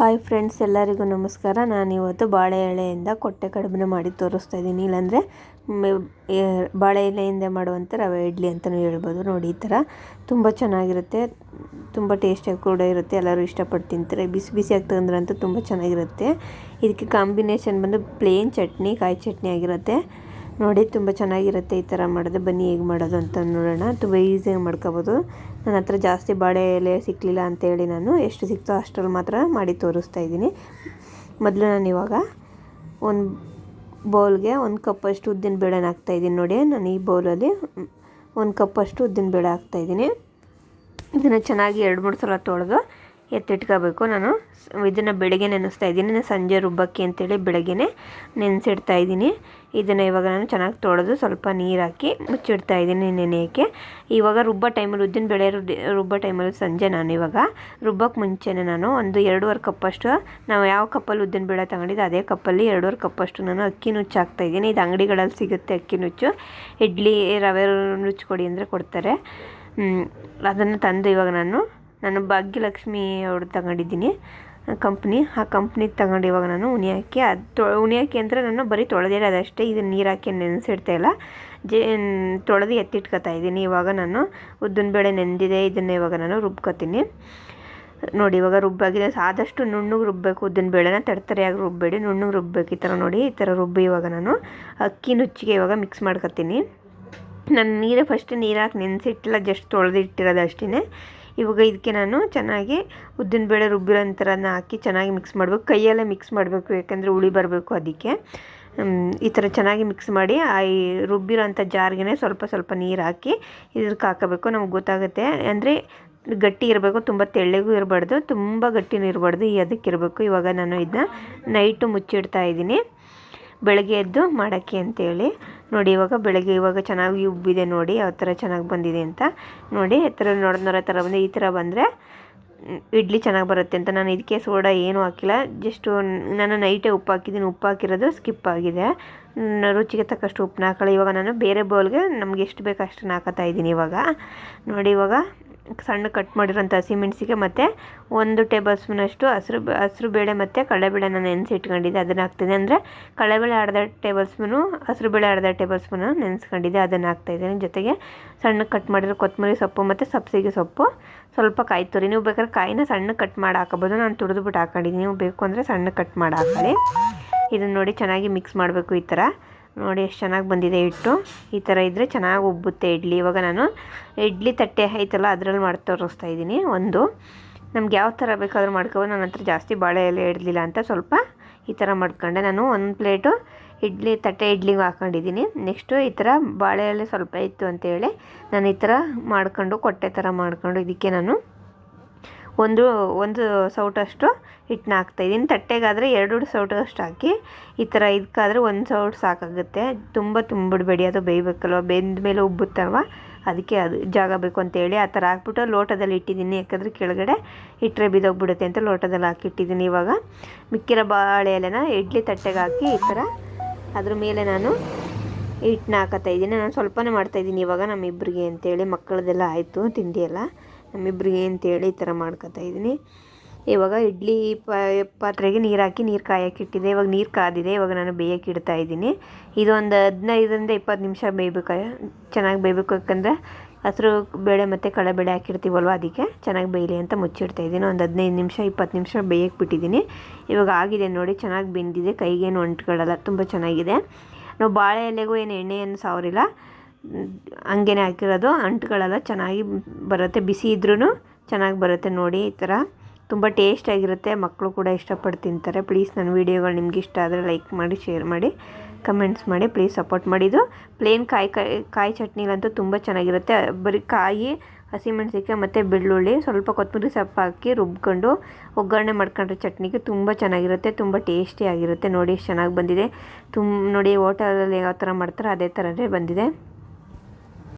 Hi friends, ಎಲ್ಲರಿಗೂ ನಮಸ್ಕಾರ. ನಾನು ಇವತ್ತು ಬಾಳೆ ಎಳೆಯಿಂದ ಕೊಟ್ಟೆ ಕಡುಬನ್ನ ಮಾಡಿ ತೋರಿಸ್ತಾ ಇದ್ದೀನಿ. ಇಲ್ಲಾಂದರೆ ಬಾಳೆ ಎಲೆಯಿಂದ ಮಾಡುವಂಥ ರವೆ ಇಡ್ಲಿ ಅಂತಲೂ ಹೇಳ್ಬೋದು. ನೋಡಿ, ಈ ಥರ ತುಂಬ ಚೆನ್ನಾಗಿರುತ್ತೆ. ತುಂಬ ಟೇಸ್ಟಿಯಾಗಿ ಕೂಡ ಇರುತ್ತೆ. ಎಲ್ಲರೂ ಇಷ್ಟಪಟ್ಟು ತಿಂತಾರೆ ಬಿಸಿ ಬಿಸಿಯಾಗಿ ತಂದ್ರಂತೂ ತುಂಬ ಚೆನ್ನಾಗಿರುತ್ತೆ. ಇದಕ್ಕೆ ಕಾಂಬಿನೇಷನ್ ಬಂದು ಪ್ಲೇನ್ ಚಟ್ನಿ, ಕಾಯಿ ಚಟ್ನಿ ಆಗಿರುತ್ತೆ. ನೋಡಿ, ತುಂಬ ಚೆನ್ನಾಗಿರುತ್ತೆ ಈ ಥರ ಮಾಡೋದು. ಬನ್ನಿ, ಹೇಗೆ ಮಾಡೋದು ಅಂತ ನೋಡೋಣ. ತುಂಬ ಈಸಿಯಾಗಿ ಮಾಡ್ಕೋಬೋದು. ನನ್ನ ಹತ್ರ ಜಾಸ್ತಿ ಬಾಳೆ ಎಲೆ ಸಿಕ್ಕಲಿಲ್ಲ ಅಂತೇಳಿ ನಾನು ಎಷ್ಟು ಸಿಕ್ತೋ ಅಷ್ಟರಲ್ಲಿ ಮಾತ್ರ ಮಾಡಿ ತೋರಿಸ್ತಾ ಇದ್ದೀನಿ. ಮೊದಲು ನಾನು ಇವಾಗ ಒಂದು ಬೌಲ್ಗೆ ಒಂದು ಕಪ್ಪಷ್ಟು ಉದ್ದಿನ ಬೇಳೆನ ಹಾಕ್ತಾಯಿದ್ದೀನಿ ನೋಡಿ. ನಾನು ಈ ಬೌಲಲ್ಲಿ ಒಂದು ಕಪ್ಪಷ್ಟು ಉದ್ದಿನ ಬೇಳೆ ಹಾಕ್ತಾಯಿದ್ದೀನಿ ಇದನ್ನು ಚೆನ್ನಾಗಿ ಎರಡು, ಮೂರು ಸಲ ತೊಳೆದು ಎತ್ತಿಟ್ಕೋಬೇಕು. ನಾನು ಇದನ್ನು ಬೆಳಗ್ಗೆ ನೆನೆಸ್ತಾ ಇದ್ದೀನಿ. ನಾನು ಸಂಜೆ ರುಬ್ಬಕ್ಕೆ ಅಂತೇಳಿ ಬೆಳಗ್ಗೆ ನೆನೆಸಿಡ್ತಾ ಇದ್ದೀನಿ. ಇದನ್ನು ಇವಾಗ ನಾನು ಚೆನ್ನಾಗಿ ತೊಳೆದು ಸ್ವಲ್ಪ ನೀರು ಹಾಕಿ ಮುಚ್ಚಿಡ್ತಾ ಇದ್ದೀನಿ ನೆನೆಯೋಕ್ಕೆ. ಇವಾಗ ರುಬ್ಬ ಟೈಮಲ್ಲಿ ಉದ್ದಿನ ಬೆಳೆ ರುಬ್ಬೋ ಟೈಮಲ್ಲಿ ಸಂಜೆ ನಾನು ಇವಾಗ ರುಬ್ಬಕ್ಕೆ ಮುಂಚೆನೇ ನಾನು ಒಂದು ಎರಡೂವರೆ ಕಪ್ಪಷ್ಟು, ನಾವು ಯಾವ ಕಪ್ಪಲ್ಲಿ ಉದ್ದಿನ ಬೇಳೆ ತಗೊಂಡಿದ್ದು ಅದೇ ಕಪ್ಪಲ್ಲಿ ಎರಡೂವರೆ ಕಪ್ಪಷ್ಟು ನಾನು ಅಕ್ಕಿ ನುಚ್ಚು ಹಾಕ್ತಾ ಇದ್ದೀನಿ. ಇದು ಅಂಗಡಿಗಳಲ್ಲಿ ಸಿಗುತ್ತೆ ಅಕ್ಕಿ ನುಚ್ಚು. ಇಡ್ಲಿ ರವೆ ನುಚ್ಚು ಕೊಡಿ ಅಂದರೆ ಕೊಡ್ತಾರೆ. ಅದನ್ನು ತಂದು ಇವಾಗ ನಾನು ನಾನು ಭಾಗ್ಯಲಕ್ಷ್ಮಿ ಅವ್ರು ತಗೊಂಡಿದ್ದೀನಿ ಕಂಪ್ನಿ ಆ ಕಂಪ್ನಿದು ತಗೊಂಡು ಇವಾಗ ನಾನು ಉನಿ ಹಾಕಿ, ಅದು ತೊ ಹಾಕಿ ಅಂದರೆ ನಾನು ಬರೀ ತೊಳೆದಿರೋದು ಅಷ್ಟೇ. ಇದನ್ನು ನೀರು ಹಾಕಿ ನೆನೆಸಿಡ್ತಾ ಇಲ್ಲ. ಜೇ ತೊಳೆದು ಎತ್ತಿಟ್ಕೊತಾ ಇದ್ದೀನಿ. ಇವಾಗ ನಾನು ಉದ್ದಿನ ಬೇಳೆ ನೆಂದಿದೆ ಇದನ್ನು ಇವಾಗ ನಾನು ರುಬ್ಕೊತೀನಿ. ನೋಡಿ, ಇವಾಗ ರುಬ್ಬಾಗಿದೆ. ಆದಷ್ಟು ನುಣ್ಣಗೆ ರುಬ್ಬಬೇಕು ಉದ್ದಿನ ಬೇಳೆನ ತರ್ತರಿಯಾಗಿ ರುಬ್ಬೇಡಿ. ನುಣ್ಣಗೆ ರುಬ್ಬೇಕು. ಈ ಥರ ನೋಡಿ, ಈ ಥರ ರುಬ್ಬಿ ಇವಾಗ ನಾನು ಅಕ್ಕಿ ನುಚ್ಚಿಗೆ ಇವಾಗ ಮಿಕ್ಸ್ ಮಾಡ್ಕೊತೀನಿ. ನಾನು ನೀರೇ ಫಸ್ಟ್ ನೀರು ಹಾಕಿ ನೆನೆಸಿಟ್ಟಿಲ್ಲ ಜಸ್ಟ್ ತೊಳೆದಿಟ್ಟಿರೋದು ಅಷ್ಟೇ ಇವಾಗ ಇದಕ್ಕೆ ನಾನು ಚೆನ್ನಾಗಿ ಉದ್ದಿನಬೇಳೆ ರುಬ್ಬಿರೋ ಥರನ ಹಾಕಿ ಚೆನ್ನಾಗಿ ಮಿಕ್ಸ್ ಮಾಡಬೇಕು. ಕೈಯಲ್ಲೇ ಮಿಕ್ಸ್ ಮಾಡಬೇಕು, ಯಾಕೆಂದರೆ ಹುಳಿ ಬರಬೇಕು ಅದಕ್ಕೆ. ಈ ಥರ ಚೆನ್ನಾಗಿ ಮಿಕ್ಸ್ ಮಾಡಿ ಆ ಈ ರುಬ್ಬಿರೋಂಥ ಜಾರ್ಗೆ ಸ್ವಲ್ಪ ಸ್ವಲ್ಪ ನೀರು ಹಾಕಿ ಇದಕ್ಕೆ ಹಾಕಬೇಕು. ನಮ್ಗೆ ಗೊತ್ತಾಗುತ್ತೆ. ಅಂದರೆ ಗಟ್ಟಿ ಇರಬೇಕು, ತುಂಬ ತೆಳ್ಳಗೂ ಇರಬಾರ್ದು, ತುಂಬ ಗಟ್ಟಿನೂ ಇರಬಾರ್ದು, ಈ ಅದಕ್ಕೆ ಇರಬೇಕು. ಇವಾಗ ನಾನು ಇದನ್ನ ನೈಟು ಮುಚ್ಚಿಡ್ತಾ ಇದ್ದೀನಿ. ಬೆಳಗ್ಗೆ ಎದ್ದು ಮಾಡೋಕ್ಕೆ ಅಂತೇಳಿ. ನೋಡಿ, ಇವಾಗ ಬೆಳಗ್ಗೆ ಇವಾಗ ಚೆನ್ನಾಗಿ ಉಬ್ಬಿದೆ ನೋಡಿ, ಯಾವ ಥರ ಚೆನ್ನಾಗಿ ಬಂದಿದೆ ಅಂತ. ನೋಡಿ, ಈ ಥರ ನೋಡಿದ ನೋಡೋ ಥರ ಬಂದು ಈ ಥರ ಬಂದರೆ ಇಡ್ಲಿ ಚೆನ್ನಾಗಿ ಬರುತ್ತೆ ಅಂತ. ನಾನು ಇದಕ್ಕೆ ಸೋಡಾ ಏನೂ ಹಾಕಿಲ್ಲ. ಜಸ್ಟು ನಾನು ನೈಟೇ ಉಪ್ಪು ಹಾಕಿದ್ದೀನಿ. ಉಪ್ಪು ಹಾಕಿರೋದು ಸ್ಕಿಪ್ ಆಗಿದೆ. ರುಚಿಗೆ ತಕ್ಕಷ್ಟು ಉಪ್ಪನ್ನ ಹಾಕೊಳ್ಳಿ ಇವಾಗ ನಾನು ಬೇರೆ ಬೌಲ್ಗೆ ನಮ್ಗೆ ಎಷ್ಟು ಬೇಕು ಅಷ್ಟನ್ನು ಹಾಕತ್ತಾ ಇದ್ದೀನಿ ಇವಾಗ. ನೋಡಿ, ಇವಾಗ ಸಣ್ಣ ಕಟ್ ಮಾಡಿರೋಂಥ ಹಸಿಮೆಣಸಿಗೆ ಮತ್ತು ಒಂದು ಟೇಬಲ್ ಸ್ಪೂನಷ್ಟು ಹಸಿರು ಹಸಿರು ಬೇಳೆ ಮತ್ತು ಕಡಲೆಬೇಳೆ ನಾನು ನೆನೆಸಿ ಇಟ್ಕೊಂಡಿದ್ದೆ ಅದನ್ನು ಹಾಕ್ತಿದ್ದೆ. ಅಂದರೆ ಕಡಲೆಬೇಳೆ ಅರ್ಧ ಟೇಬಲ್ ಸ್ಪೂನು, ಹಸಿರು ಬೇಳೆ ಅರ್ಧ ಟೇಬಲ್ ಸ್ಪೂನು ನೆನೆಸ್ಕೊಂಡಿದ್ದೆ, ಅದನ್ನು ಹಾಕ್ತಾಯಿದ್ದೀನಿ ಜೊತೆಗೆ ಸಣ್ಣ ಕಟ್ ಮಾಡಿರೋ ಕೊತ್ತಂಬರಿ ಸೊಪ್ಪು ಮತ್ತು ಸಬ್ಸಿಗೆ ಸೊಪ್ಪು. ಸ್ವಲ್ಪ ಕಾಯಿ ತುರಿ. ನೀವು ಬೇಕಾದ್ರೆ ಕಾಯಿನ ಸಣ್ಣ ಕಟ್ ಮಾಡಿ ಹಾಕೋಬೋದು ನಾನು ತುರಿದ್ಬಿಟ್ಟು ಹಾಕೊಂಡಿದ್ದೀನಿ. ನೀವು ಬೇಕು ಅಂದರೆ ಸಣ್ಣ ಕಟ್ ಮಾಡಿ ಹಾಕೊಳ್ಳಿ. ಇದನ್ನು ನೋಡಿ ಚೆನ್ನಾಗಿ ಮಿಕ್ಸ್ ಮಾಡಬೇಕು ಈ ಥರ ನೋಡಿ ಎಷ್ಟು ಚೆನ್ನಾಗಿ ಬಂದಿದೆ ಹಿಟ್ಟು. ಈ ಥರ ಇದ್ದರೆ ಚೆನ್ನಾಗಿ ಉಬ್ಬುತ್ತೆ ಇಡ್ಲಿ. ಇವಾಗ ನಾನು ಇಡ್ಲಿ ತಟ್ಟೆ ಐತಲ್ಲ, ಅದರಲ್ಲಿ ಮಾಡಿ ತೋರಿಸ್ತಾ ಇದ್ದೀನಿ. ಒಂದು. ನಮ್ಗೆ ಯಾವ ಥರ ಬೇಕಾದರೂ ಮಾಡ್ಕೊಬೋದು. ನನ್ನ ಹತ್ರ ಜಾಸ್ತಿ ಬಾಳೆ ಎಲೆ ಇಡಲಿಲ್ಲ ಅಂತ ಸ್ವಲ್ಪ ಈ ಥರ ಮಾಡ್ಕೊಂಡೆ. ನಾನು ಒಂದು ಪ್ಲೇಟು ಇಡ್ಲಿ ತಟ್ಟೆ ಇಡ್ಲಿಗೆ ಹಾಕೊಂಡಿದ್ದೀನಿ. ನೆಕ್ಸ್ಟು ಈ ಥರ ಬಾಳೆ ಎಲೆ ಸ್ವಲ್ಪ ಇತ್ತು ಅಂತೇಳಿ ನಾನು ಈ ಥರ ಮಾಡ್ಕೊಂಡು, ಕೊಟ್ಟೆ ಥರ ಮಾಡ್ಕೊಂಡು ಇದಕ್ಕೆ ನಾನು ಒಂದು ಒಂದು ಸೌಟಷ್ಟು ಹಿಟ್ಟನ್ನ ಹಾಕ್ತಾಯಿದ್ದೀನಿ ತಟ್ಟೆಗಾದರೆ ಎರಡು ಸೌಟಷ್ಟು ಹಾಕಿ ಈ ಥರ ಇದಕ್ಕಾದರೆ ಒಂದು ಸೌಟ್ ಸಾಕಾಗುತ್ತೆ. ತುಂಬ ತುಂಬಿಡಬೇಡಿ, ಅದು ಬೇಯಬೇಕಲ್ವ? ಬೆಂದ ಮೇಲೆ ಉಬ್ಬುತ್ತಲ್ವ? ಅದಕ್ಕೆ ಅದು ಜಾಗ ಬೇಕು ಅಂತೇಳಿ ಆ ಥರ ಹಾಕ್ಬಿಟ್ಟು ಲೋಟದಲ್ಲಿ ಇಟ್ಟಿದ್ದೀನಿ. ಯಾಕಂದರೆ ಕೆಳಗಡೆ ಇಟ್ಟರೆ ಬಿದ್ದೋಗ್ಬಿಡುತ್ತೆ ಅಂತ ಲೋಟದಲ್ಲಿ ಹಾಕಿಟ್ಟಿದ್ದೀನಿ ಇವಾಗ. ಮಿಕ್ಕಿರೋ ಬಾಳೆ ಎಲೆನ ಇಡ್ಲಿ ತಟ್ಟೆಗೆ ಹಾಕಿ ಈ ಥರ ಅದ್ರ ಮೇಲೆ ನಾನು ಹಿಟ್ಟನ್ನ ಹಾಕತ್ತಾ ಇದ್ದೀನಿ ನಾನು ಸ್ವಲ್ಪನೇ ಮಾಡ್ತಾಯಿದ್ದೀನಿ ಇವಾಗ ನಮ್ಮಿಬ್ಬರಿಗೆ ಅಂತೇಳಿ ಮಕ್ಕಳದೆಲ್ಲ ಆಯಿತು, ತಿಂಡಿ ಎಲ್ಲ ನಮ್ಮಿಬ್ಬರಿಗೆ ಅಂತೇಳಿ ಈ ಥರ ಮಾಡ್ಕೊತಾ ಇದ್ದೀನಿ ಇವಾಗ ಇಡ್ಲಿ ಪಾತ್ರೆಗೆ ನೀರು ಹಾಕಿ ನೀರು ಕಾಯಕ್ಕೆ ಇಟ್ಟಿದ್ದೆ ಇವಾಗ ನೀರು ಕಾದಿದೆ. ಇವಾಗ ನಾನು ಬೇಯಕ್ಕೆ ಇಡ್ತಾ ಇದ್ದೀನಿ ಇದು ಒಂದು ಹದಿನೈದರಿಂದ ಇಪ್ಪತ್ತು ನಿಮಿಷ ಬೇಯಬೇಕು. ಚೆನ್ನಾಗಿ ಬೇಯಬೇಕು. ಯಾಕಂದರೆ ಹಸಿರು ಬೇಳೆ ಮತ್ತು ಕಡಲೆಬೇಳೆ ಹಾಕಿರ್ತೀವಲ್ವ ಅದಕ್ಕೆ. ಚೆನ್ನಾಗಿ ಬೇಯಲಿ ಅಂತ ಮುಚ್ಚಿಡ್ತಾ ಇದ್ದೀನಿ ಒಂದು ಹದಿನೈದು ನಿಮಿಷ, ಇಪ್ಪತ್ತು ನಿಮಿಷ ಬೇಯಕ್ಕೆ ಬಿಟ್ಟಿದ್ದೀನಿ ಇವಾಗ ಆಗಿದೆ ನೋಡಿ. ಚೆನ್ನಾಗಿ ಬೆಂದಿದೆ. ಕೈಗೇನು ಅಂಟ್ಕೊಳ್ಳಲ್ಲ ತುಂಬ ಚೆನ್ನಾಗಿದೆ. ನಾವು ಬಾಳೆ ಎಲೆಗೂ ಏನು ಎಣ್ಣೆಯನ್ನು ಸಾವರಿಲ್ಲ. ಹಂಗೇನೆ ಹಾಕಿರೋದು. ಅಂಟುಗಳೆಲ್ಲ ಚೆನ್ನಾಗಿ ಬರುತ್ತೆ. ಬಿಸಿ ಇದ್ರೂ ಚೆನ್ನಾಗಿ ಬರುತ್ತೆ ನೋಡಿ ಈ ಥರ. ತುಂಬ ಟೇಸ್ಟಾಗಿರುತ್ತೆ ಮಕ್ಕಳು ಕೂಡ ಇಷ್ಟಪಟ್ಟು ತಿಂತಾರೆ. ಪ್ಲೀಸ್ ನನ್ನ ವೀಡಿಯೋಗಳು ನಿಮ್ಗೆ ಇಷ್ಟ ಆದರೆ ಲೈಕ್ ಮಾಡಿ, ಶೇರ್ ಮಾಡಿ, ಕಮೆಂಟ್ಸ್ ಮಾಡಿ. ಪ್ಲೀಸ್ ಸಪೋರ್ಟ್ ಮಾಡಿದ್ದು ಪ್ಲೇನ್ ಕಾಯಿ ಕಾಯಿ ಕಾಯಿ ಚಟ್ನಿಲಂತೂ ತುಂಬ ಚೆನ್ನಾಗಿರುತ್ತೆ. ಬರೀ ಕಾಯಿ ಹಸಿಮೆಣಸಿಕಾಯಿ ಮತ್ತು ಬೆಳ್ಳುಳ್ಳಿ, ಸ್ವಲ್ಪ ಕೊತ್ತಂಬರಿ ಸೊಪ್ಪು ಹಾಕಿ ರುಬ್ಕೊಂಡು ಒಗ್ಗರಣೆ ಮಾಡ್ಕೊಂಡ್ರೆ ಚಟ್ನಿಗೆ ತುಂಬ ಚೆನ್ನಾಗಿರುತ್ತೆ. ತುಂಬ ಟೇಸ್ಟಿಯಾಗಿರುತ್ತೆ ನೋಡಿ ಎಷ್ಟು ಚೆನ್ನಾಗಿ ಬಂದಿದೆ. ತುಂಬ ನೋಡಿ ಹೋಟೆಲಲ್ಲಿ ಯಾವ ಥರ ಮಾಡ್ತಾರೋ ಅದೇ ಥರನೇ ಬಂದಿದೆ.